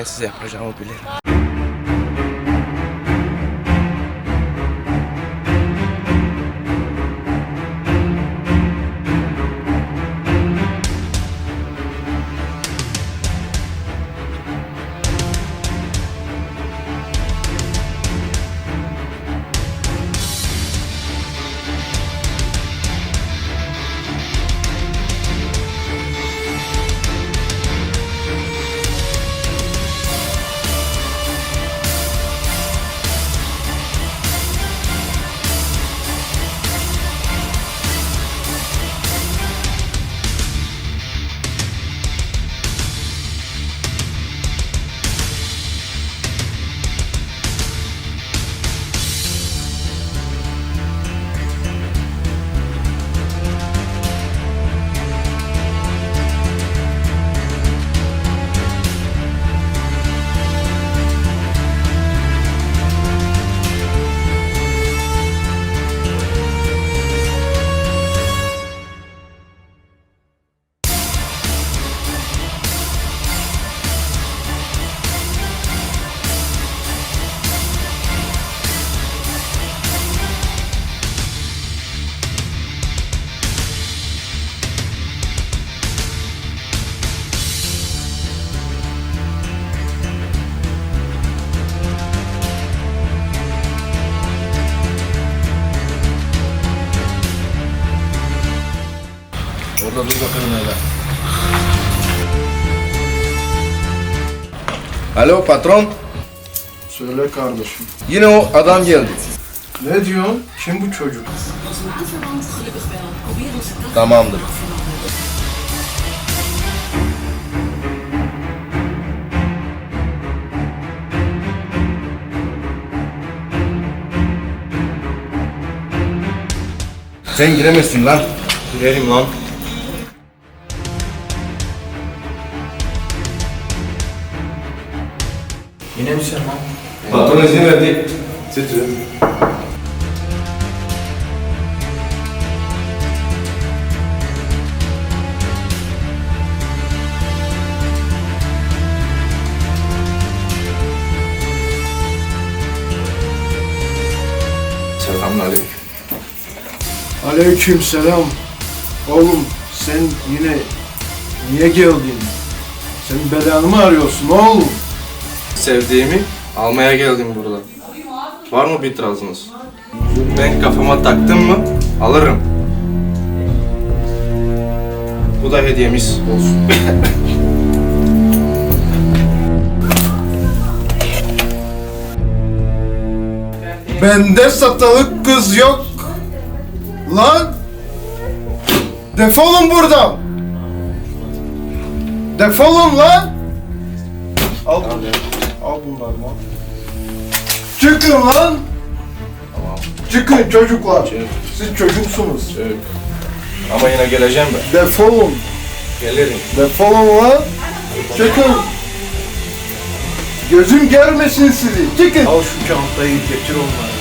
parece, Zé, a Proja Imobiliária. Alo patron. Söyle kardeşim. Yine o adam geldi. Ne diyorsun? Kim bu çocuk? Tamamdır. Sen giremezsin lan. Girelim lan. Patron izin verdi. Titre. Selamünaleyküm. Aleyküm selam. Oğlum sen yine niye geldin? Sen belanı mı arıyorsun oğlum? Sevdiğimi almaya geldim burada. Var mı bir itirazınız? Ben kafama taktım mı alırım. Bu da hediyemiz olsun. Bende satılık kız yok. Lan! Defolun buradan! Defolun lan! Al bunları. Al bunları lan. Çıkın lan! Çıkın çocuklar. Siz çocuksunuz. Evet. Ama yine geleceğim ben. Defolun. Gelirim. Defolun lan. Çıkın. Gözüm görmesin sizi. Çıkın. Al şu çantayı getir onları.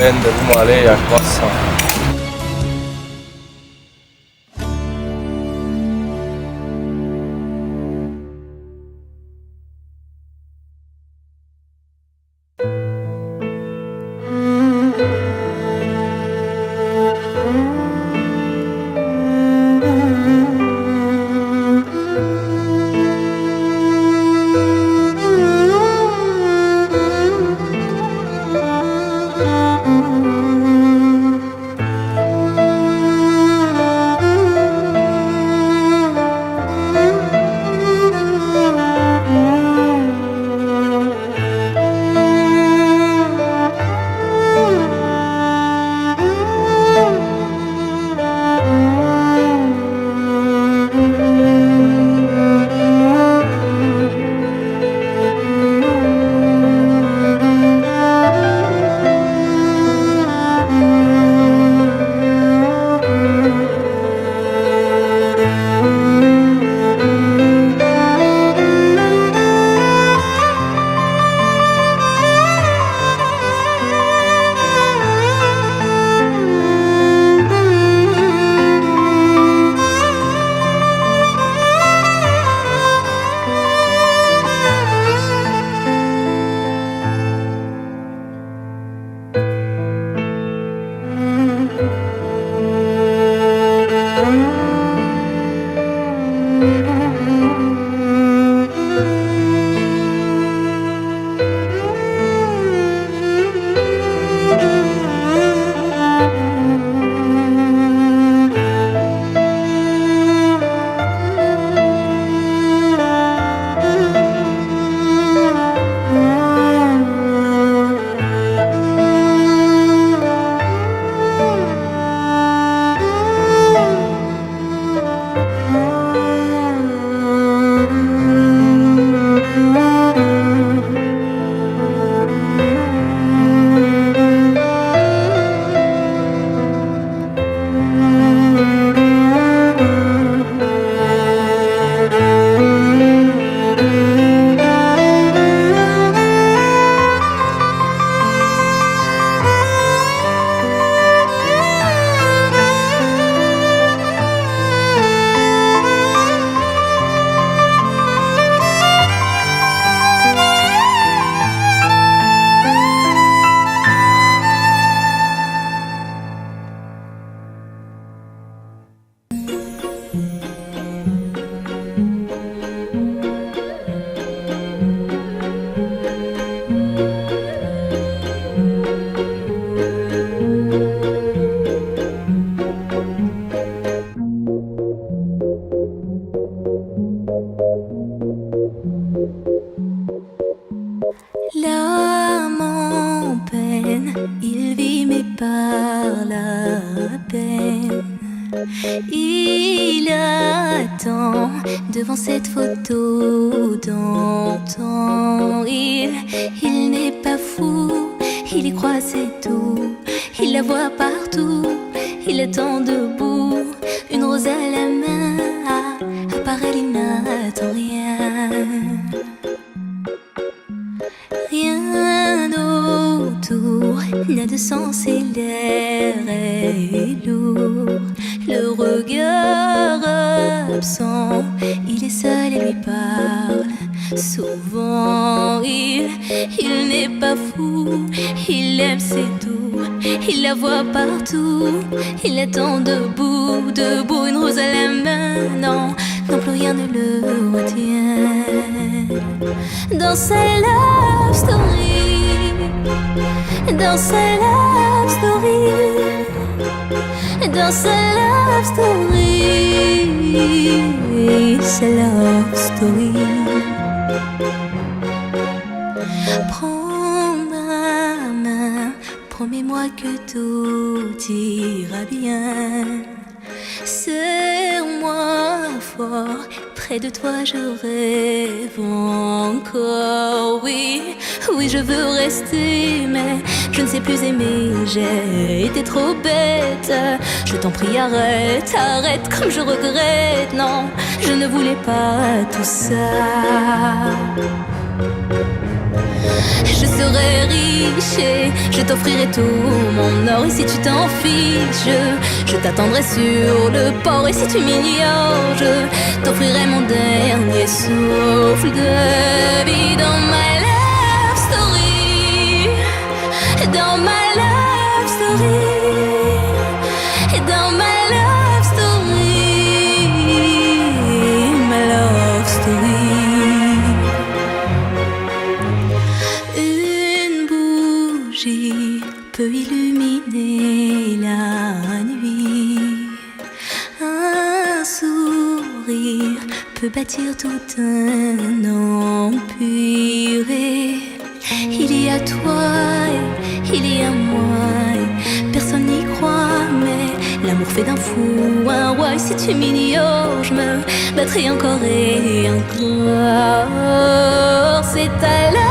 Ben de bu mahalleye yakmazsam. Rien autour n'a de sens et l'air est lourd. Le regard absent, il est seul et lui parle. Souvent, il, il n'est pas fou, il aime c'est tout. Il la voit partout, il attend debout, debout, une rose à la main. Dans sa love story, dans sa love story, dans sa love story, sa love story. Prends ma main, promets-moi que tout ira bien. Serre-moi fort, près de toi je rêve encore. Oui, oui, je veux rester, mais je ne sais plus aimer. J'ai été trop bête. Je t'en prie, arrête, arrête, comme je regrette. Non, je ne voulais pas tout ça. Je riche je t'offrirai tout mon or. Et si tu t'en fiches, je t'attendrai sur le port. Et si tu m'ignores, je t'offrirai mon dernier souffle de vie dans ma love bâtir tout un empire. Il y a toi, il y a moi. Personne n'y croit, mais l'amour fait d'un fou un roi. Si tu m'ignores, je me battrai encore et encore. C'est à la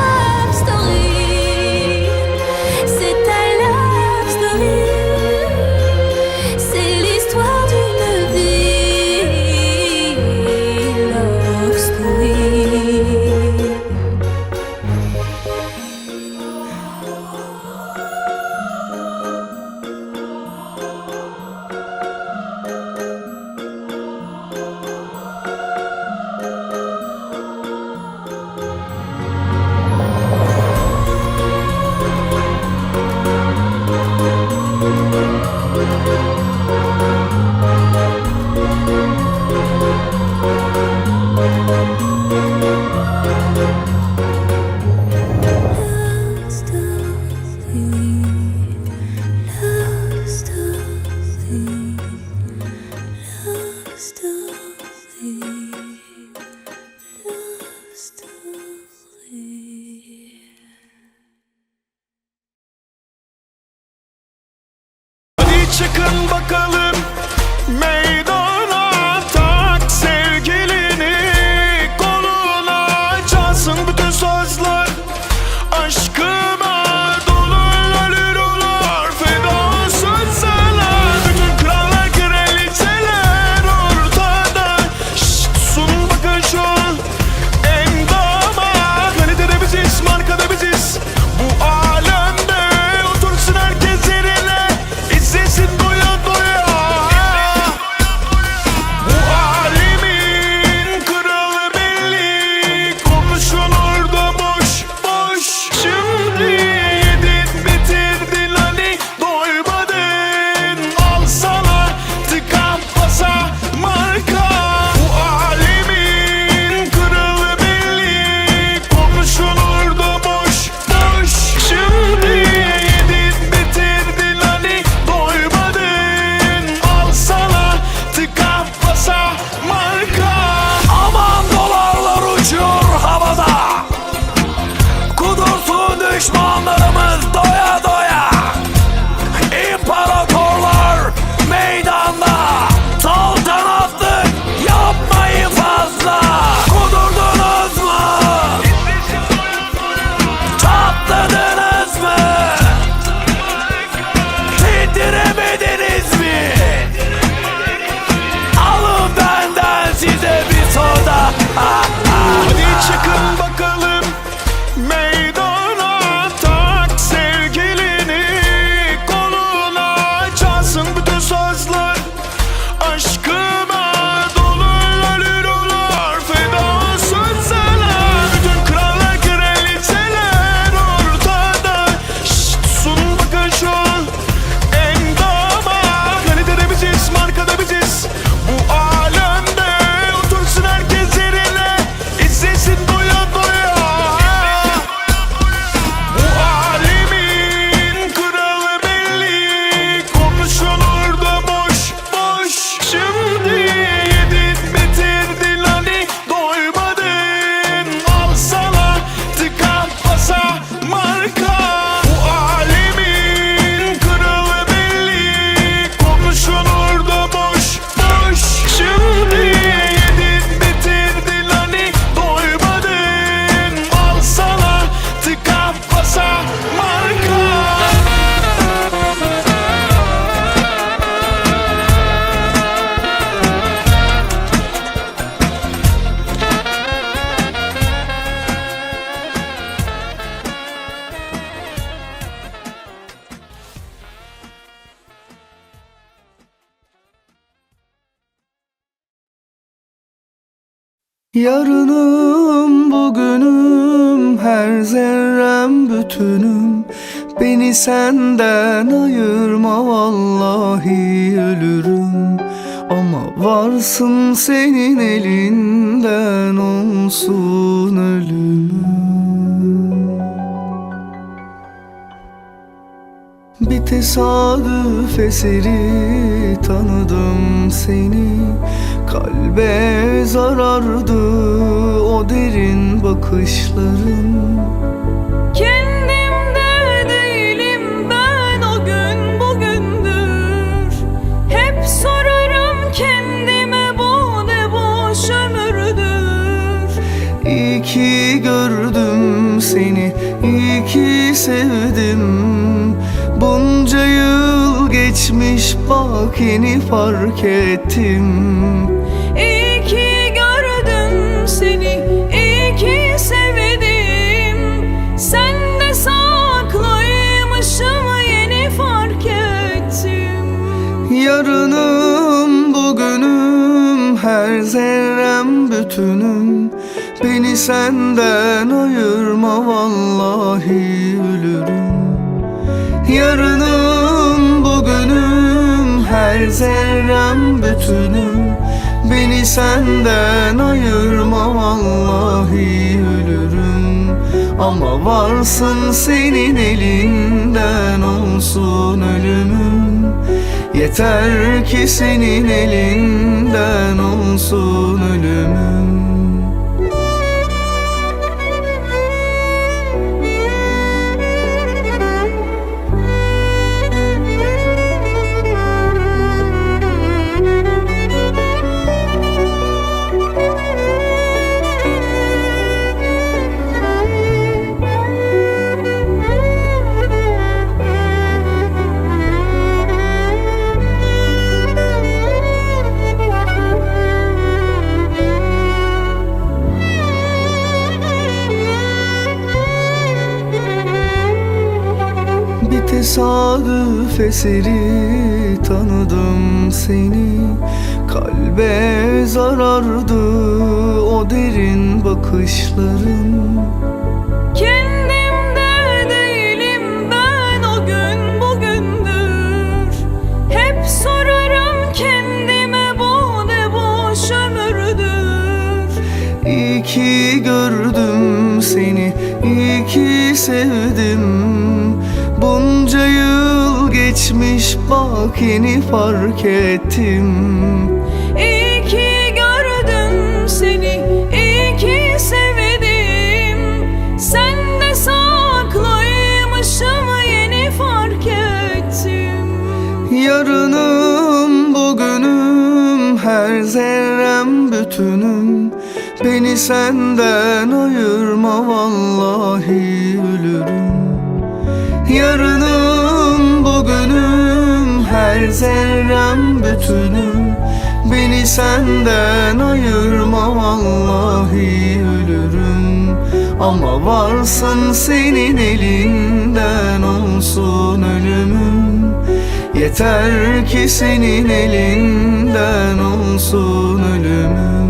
you. Yarınım bugünüm her zerrem bütünüm. Beni senden ayırma vallahi ölürüm. Ama varsın senin elinden olsun ölümüm. Tesadüf eseri tanıdım seni. Kalbe zarardı o derin bakışların. Kendimde değilim ben o gün bugündür. Hep sorarım kendime bu ne boş ömürdür. İyi ki gördüm seni, iyi ki sevdim Bunca yıl geçmiş bak yeni fark ettim. İyi ki gördüm seni, iyi ki sevdim. Sen de saklıymışım yeni fark ettim. Yarınım bugünüm her zerrem bütünüm. Beni senden ayırma vallahi ölürüm. Yarınım zerrem bütünüm Beni senden ayırma vallahi ölürüm. Ama varsın senin elinden olsun ölümüm. Yeter ki senin elinden olsun ölümüm tesadüf eseri tanıdım seni. Kalbe zarardı o derin bakışların. Kendimde değilim ben o gün bugündür. Hep sorarım kendime bu ne boş ömürdür. İyi ki gördüm seni, iyi ki sevdim geçmiş bak yeni fark ettim. İyi ki gördüm seni, iyi ki sevdim. Sen de saklıymışım yeni fark ettim. Yarınım bugünüm her zerrem bütünüm. Beni senden ayırma vallahi zerrem bütünüm Beni senden ayırma vallahi ölürüm. Ama varsın senin elinden olsun ölümüm. Yeter ki senin elinden olsun ölümüm